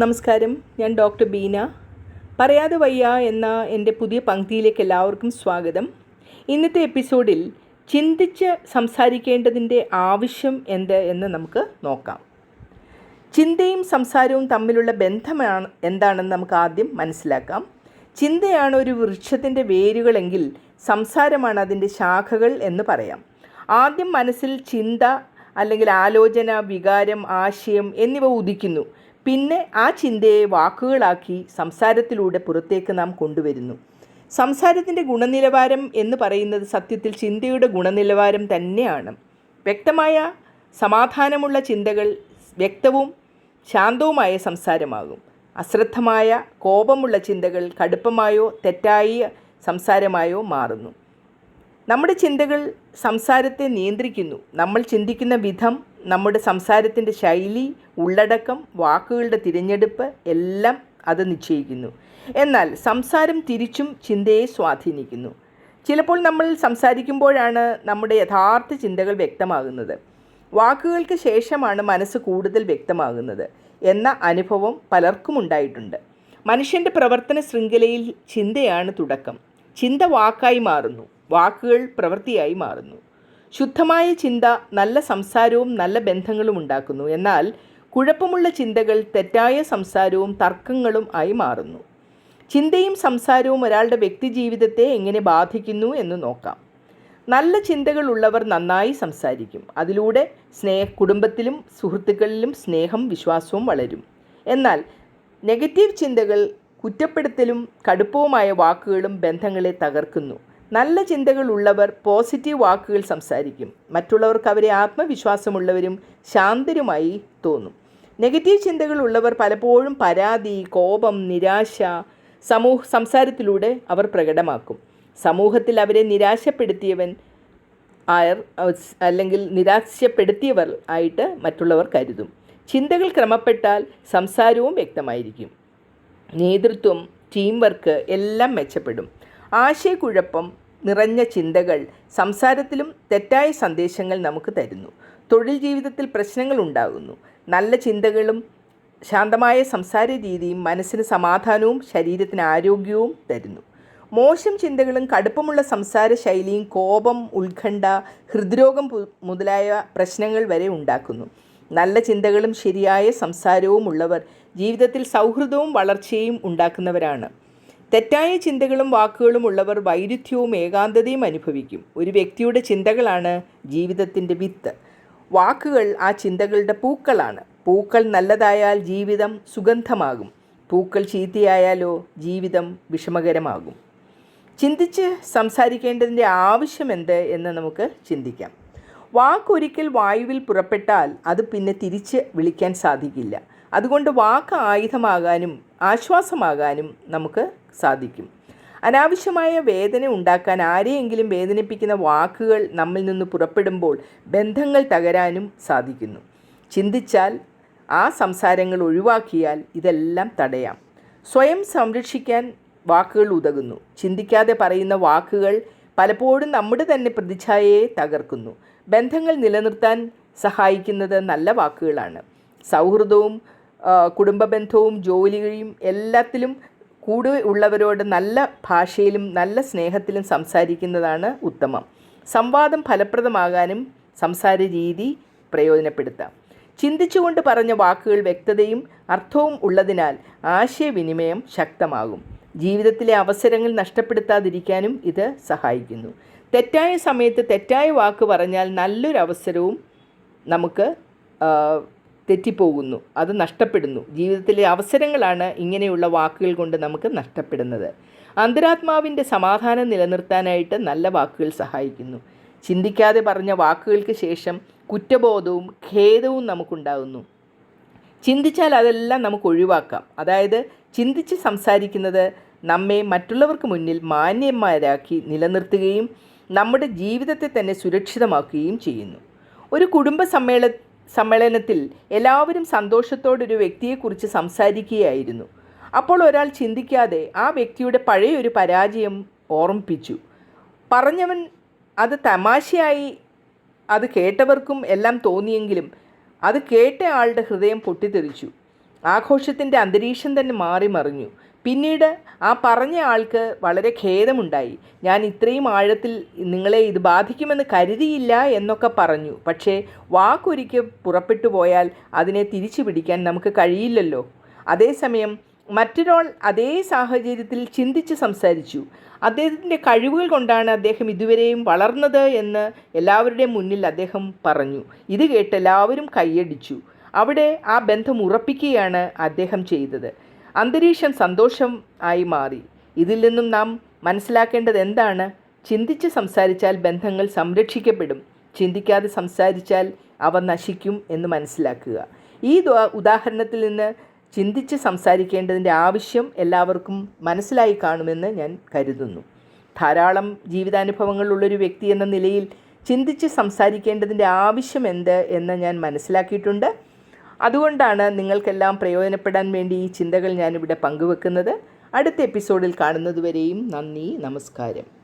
നമസ്കാരം. ഞാൻ ഡോക്ടർ ബീന. പറയാതെ വയ്യ എന്ന എന്റെ പുതിയ പങ്ക്തിയിലേക്ക് എല്ലാവർക്കും സ്വാഗതം. ഇന്നത്തെ എപ്പിസോഡിൽ ചിന്തിച്ച് സംസാരിക്കേണ്ടതിന്റെ ആവശ്യം എന്ത് എന്ന് നമുക്ക് നോക്കാം. ചിന്തയും സംസാരവും തമ്മിലുള്ള ബന്ധമാണ് എന്താണെന്ന് നമുക്ക് ആദ്യം മനസ്സിലാക്കാം. ചിന്തയാണ് ഒരു വൃക്ഷത്തിന്റെ വേരുകളെങ്കിൽ സംസാരമാണ് അതിന്റെ ശാഖകൾ എന്ന് പറയാം. ആദ്യം മനസ്സിൽ ചിന്ത അല്ലെങ്കിൽ ആലോചന വികാരം ആശയം എന്നിവ ഉദിക്കുന്നു. പിന്നെ ആ ചിന്തയെ വാക്കുകളാക്കി സംസാരത്തിലൂടെ പുറത്തേക്ക് നാം കൊണ്ടുവരുന്നു. സംസാരത്തിന്റെ ഗുണനിലവാരം എന്ന് പറയുന്നത് സത്യത്തിൽ ചിന്തയുടെ ഗുണനിലവാരം തന്നെയാണ്. വ്യക്തമായ സമാധാനമുള്ള ചിന്തകൾ വ്യക്തവും ശാന്തവുമായ സംസാരമാകും. അശ്രദ്ധമായ കോപമുള്ള ചിന്തകൾ കടുപ്പമായോ തെറ്റായ സംസാരമായോ മാറുന്നു. നമ്മുടെ ചിന്തകൾ സംസാരത്തെ നിയന്ത്രിക്കുന്നു. നമ്മൾ ചിന്തിക്കുന്ന വിധം നമ്മുടെ സംസാരത്തിന്റെ ശൈലി ഉള്ളടക്കം വാക്കുകളുടെ തിരഞ്ഞെടുപ്പ് എല്ലാം അത് നിശ്ചയിക്കുന്നു. എന്നാൽ സംസാരം തിരിച്ചും ചിന്തയെ സ്വാധീനിക്കുന്നു. ചിലപ്പോൾ നമ്മൾ സംസാരിക്കുമ്പോഴാണ് നമ്മുടെ യഥാർത്ഥ ചിന്തകൾ വ്യക്തമാകുന്നത്. വാക്കുകൾക്ക് ശേഷമാണ് മനസ്സ് കൂടുതൽ വ്യക്തമാകുന്നത് എന്ന അനുഭവം പലർക്കും ഉണ്ടായിട്ടുണ്ട്. മനുഷ്യന്റെ പ്രവർത്തന ശൃംഖലയിൽ ചിന്തയാണ് തുടക്കം. ചിന്ത വാക്കായി മാറുന്നു. വാക്കുകൾ പ്രവൃത്തിയായി മാറുന്നു. ശുദ്ധമായ ചിന്ത നല്ല സംസാരവും നല്ല ബന്ധങ്ങളും ഉണ്ടാക്കുന്നു. എന്നാൽ കുഴപ്പമുള്ള ചിന്തകൾ തെറ്റായ സംസാരവും തർക്കങ്ങളും ആയി മാറുന്നു. ചിന്തയും സംസാരവും ഒരാളുടെ വ്യക്തിജീവിതത്തെ എങ്ങനെ ബാധിക്കുന്നു എന്ന് നോക്കാം. നല്ല ചിന്തകളുള്ളവർ നന്നായി സംസാരിക്കും. അതിലൂടെ സ്നേഹ കുടുംബത്തിലും സുഹൃത്തുക്കളിലും സ്നേഹം വിശ്വാസവും വളരും. എന്നാൽ നെഗറ്റീവ് ചിന്തകൾ കുറ്റപ്പെടുത്തലും കടുപ്പവുമായ വാക്കുകളും ബന്ധങ്ങളെ തകർക്കുന്നു. നല്ല ചിന്തകളുള്ളവർ പോസിറ്റീവ് വാക്കുകൾ സംസാരിക്കും. മറ്റുള്ളവർക്ക് അവരെ ആത്മവിശ്വാസമുള്ളവരും ശാന്തരുമായി തോന്നും. നെഗറ്റീവ് ചിന്തകളുള്ളവർ പലപ്പോഴും പരാതി കോപം നിരാശ സമൂഹ സംസാരത്തിലൂടെ അവർ പ്രകടമാക്കും. സമൂഹത്തിൽ അവരെ നിരാശപ്പെടുത്തിയവൻ ആയർ അല്ലെങ്കിൽ നിരാശപ്പെടുത്തിയവർ ആയിട്ട് മറ്റുള്ളവർ കരുതും. ചിന്തകൾ ക്രമപ്പെട്ടാൽ സംസാരവും വ്യക്തമായിരിക്കും. നേതൃത്വം ടീം വർക്ക് എല്ലാം മെച്ചപ്പെടും. ആശയക്കുഴപ്പം നിറഞ്ഞ ചിന്തകൾ സംസാരത്തിലും തെറ്റായ സന്ദേശങ്ങൾ നമുക്ക് തരുന്നു. തൊഴിൽ ജീവിതത്തിൽ പ്രശ്നങ്ങൾ ഉണ്ടാകുന്നു. നല്ല ചിന്തകളും ശാന്തമായ സംസാര രീതിയും മനസ്സിന് സമാധാനവും ശരീരത്തിന് ആരോഗ്യവും തരുന്നു. മോശം ചിന്തകളും കടുപ്പമുള്ള സംസാര ശൈലിയും കോപം ഉത്കണ്ഠ ഹൃദ്രോഗം മുതലായ പ്രശ്നങ്ങൾ വരെ ഉണ്ടാക്കുന്നു. നല്ല ചിന്തകളും ശരിയായ സംസാരവും ഉള്ളവർ ജീവിതത്തിൽ സൗഹൃദവും വളർച്ചയും ഉണ്ടാക്കുന്നവരാണ്. തെറ്റായ ചിന്തകളും വാക്കുകളും ഉള്ളവർ വൈരുദ്ധ്യവും ഏകാന്തതയും അനുഭവിക്കും. ഒരു വ്യക്തിയുടെ ചിന്തകളാണ് ജീവിതത്തിന്റെ വിത്ത്. വാക്കുകൾ ആ ചിന്തകളുടെ പൂക്കളാണ്. പൂക്കൾ നല്ലതായാൽ ജീവിതം സുഗന്ധമാകും. പൂക്കൾ ചീത്തയായാലോ ജീവിതം വിഷമകരമാകും. ചിന്തിച്ച് സംസാരിക്കേണ്ടതിന്റെ ആവശ്യമെന്ത് എന്ന് നമുക്ക് ചിന്തിക്കാം. വാക്കൊരിക്കൽ വായുവിൽ പുറപ്പെട്ടാൽ അത് പിന്നെ തിരിച്ച് വിളിക്കാൻ സാധിക്കില്ല. അതുകൊണ്ട് വാക്ക് ആയുധമാകാനും ആശ്വാസമാകാനും നമുക്ക് സാധിക്കും. അനാവശ്യമായ വേദന ഉണ്ടാക്കാൻ ആരെയെങ്കിലും വേദനിപ്പിക്കുന്ന വാക്കുകൾ നമ്മിൽ നിന്ന് പുറപ്പെടുമ്പോൾ ബന്ധങ്ങൾ തകരാനും സാധിക്കുന്നു. ചിന്തിച്ചാൽ ആ സംസാരങ്ങൾ ഒഴിവാക്കിയാൽ ഇതെല്ലാം തടയാം. സ്വയം സംരക്ഷിക്കാൻ വാക്കുകൾ ഉതകുന്നു. ചിന്തിക്കാതെ പറയുന്ന വാക്കുകൾ പലപ്പോഴും നമ്മുടെ തന്നെ പ്രതിച്ഛായയെ തകർക്കുന്നു. ബന്ധങ്ങൾ നിലനിർത്താൻ സഹായിക്കുന്നത് നല്ല വാക്കുകളാണ്. സൗഹൃദവും കുടുംബ ബന്ധവും ജോലിയും എല്ലാത്തിലും കൂടെ ഉള്ളവരോട് നല്ല ഭാഷയിലും നല്ല സ്നേഹത്തിലും സംസാരിക്കുന്നതാണ് ഉത്തമം. സംവാദം ഫലപ്രദമാകാനും സംസാര രീതി പ്രയോജനപ്പെടുത്താം. ചിന്തിച്ചുകൊണ്ട് പറഞ്ഞ വാക്കുകൾ വ്യക്തതയും അർത്ഥവും ഉള്ളതിനാൽ ആശയവിനിമയം ശക്തമാകും. ജീവിതത്തിലെ അവസരങ്ങൾ നഷ്ടപ്പെടുത്താതിരിക്കാനും ഇത് സഹായിക്കുന്നു. തെറ്റായ സമയത്ത് തെറ്റായ വാക്ക് പറഞ്ഞാൽ നല്ലൊരു അവസരവും നമുക്ക് തെറ്റിപ്പോകുന്നു. അത് നഷ്ടപ്പെടുന്നു. ജീവിതത്തിലെ അവസരങ്ങളാണ് ഇങ്ങനെയുള്ള വാക്കുകൾ കൊണ്ട് നമുക്ക് നഷ്ടപ്പെടുന്നത്. അന്തരാത്മാവിന്റെ സമാധാനം നിലനിർത്താനായിട്ട് നല്ല വാക്കുകൾ സഹായിക്കുന്നു. ചിന്തിക്കാതെ പറഞ്ഞ വാക്കുകൾക്ക് ശേഷം കുറ്റബോധവും ഖേദവും നമുക്കുണ്ടാകുന്നു. ചിന്തിച്ചാൽ അതെല്ലാം നമുക്ക് ഒഴിവാക്കാം. അതായത് ചിന്തിച്ച് സംസാരിക്കുന്നത് നമ്മെ മറ്റുള്ളവർക്ക് മുന്നിൽ മാന്യന്മാരാക്കി നിലനിർത്തുകയും നമ്മുടെ ജീവിതത്തെ തന്നെ സുരക്ഷിതമാക്കുകയും ചെയ്യുന്നു. ഒരു കുടുംബ സമ്മേള സമ്മേളനത്തിൽ എല്ലാവരും സന്തോഷത്തോടൊരു വ്യക്തിയെക്കുറിച്ച് സംസാരിക്കുകയായിരുന്നു. അപ്പോൾ ഒരാൾ ചിന്തിക്കാതെ ആ വ്യക്തിയുടെ പഴയൊരു പരാജയം ഓർമ്മിപ്പിച്ചു. പറഞ്ഞവൻ അത് തമാശയായി അത് കേട്ടവർക്കും എല്ലാം തോന്നിയെങ്കിലും അത് കേട്ട ആളുടെ ഹൃദയം പൊട്ടിത്തെറിച്ചു. ആഘോഷത്തിന്റെ അന്തരീക്ഷം തന്നെ മാറി മറിഞ്ഞു. പിന്നീട് ആ പറഞ്ഞ ആൾക്ക് വളരെ ഖേദമുണ്ടായി. ഞാൻ ഇത്രയും ആഴത്തിൽ നിങ്ങളെ ഇത് ബാധിക്കുമെന്ന് കരുതിയില്ല എന്നൊക്കെ പറഞ്ഞു. പക്ഷേ വാക്കൊരിക്കൽ പുറപ്പെട്ടു പോയാൽ അതിനെ തിരിച്ചു പിടിക്കാൻ നമുക്ക് കഴിയില്ലല്ലോ. അതേസമയം മറ്റൊരാൾ അതേ സാഹചര്യത്തിൽ ചിന്തിച്ച് സംസാരിച്ചു. അദ്ദേഹത്തിന്റെ കഴിവുകൾ കൊണ്ടാണ് അദ്ദേഹം ഇതുവരെയും വളർന്നത് എന്ന് എല്ലാവരുടെയും മുന്നിൽ അദ്ദേഹം പറഞ്ഞു. ഇത് കേട്ട് എല്ലാവരും കൈയടിച്ചു. അവിടെ ആ ബന്ധം ഉറപ്പിക്കുകയാണ് അദ്ദേഹം ചെയ്തത്. അന്തരീക്ഷം സന്തോഷം ആയി മാറി. ഇതിൽ നിന്നും നാം മനസ്സിലാക്കേണ്ടത് എന്താണ്? ചിന്തിച്ച് സംസാരിച്ചാൽ ബന്ധങ്ങൾ സംരക്ഷിക്കപ്പെടും. ചിന്തിക്കാതെ സംസാരിച്ചാൽ അവ നശിക്കും എന്ന് മനസ്സിലാക്കുക. ഈ ഉദാഹരണത്തിൽ നിന്ന് ചിന്തിച്ച് സംസാരിക്കേണ്ടതിന്റെ ആവശ്യം എല്ലാവർക്കും മനസ്സിലായി കാണുമെന്ന് ഞാൻ കരുതുന്നു. ധാരാളം ജീവിതാനുഭവങ്ങളുള്ളൊരു വ്യക്തി എന്ന നിലയിൽ ചിന്തിച്ച് സംസാരിക്കേണ്ടതിന്റെ ആവശ്യം എന്ത് എന്ന് ഞാൻ മനസ്സിലാക്കിയിട്ടുണ്ട്. അതുകൊണ്ടാണ് നിങ്ങൾക്കെല്ലാം പ്രയോജനപ്പെടാൻ വേണ്ടി ഈ ചിന്തകൾ ഞാനിവിടെ പങ്കുവെക്കുന്നത്. അടുത്ത എപ്പിസോഡിൽ കാണുന്നതുവരെയും നന്ദി നമസ്കാരം.